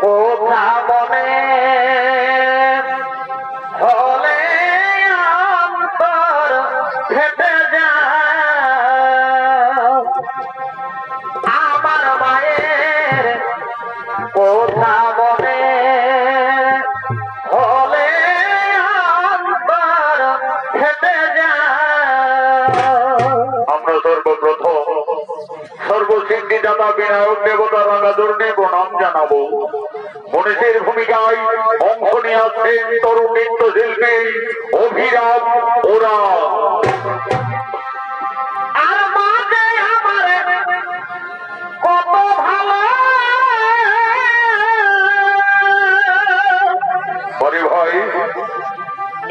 কোথা মনে দাতা বিনায়ক দেবতা জানাব। মনীষীর ভূমিকায় অংশ নিয়ে আসছেন তরুণ অভিরাম ওরা। ভাই।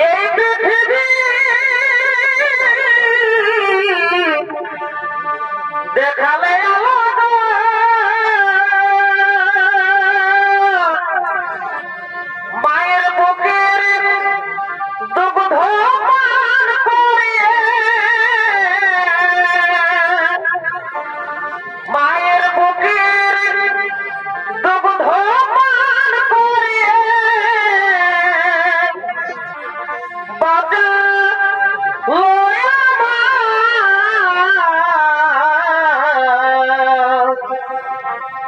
এই পৃথিবী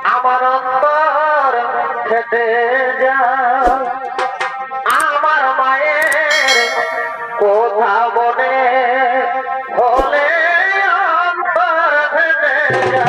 আমার অন্তর খেতে যা আমার মায়ের কোথা বনে হলে অন্তর খেতে যা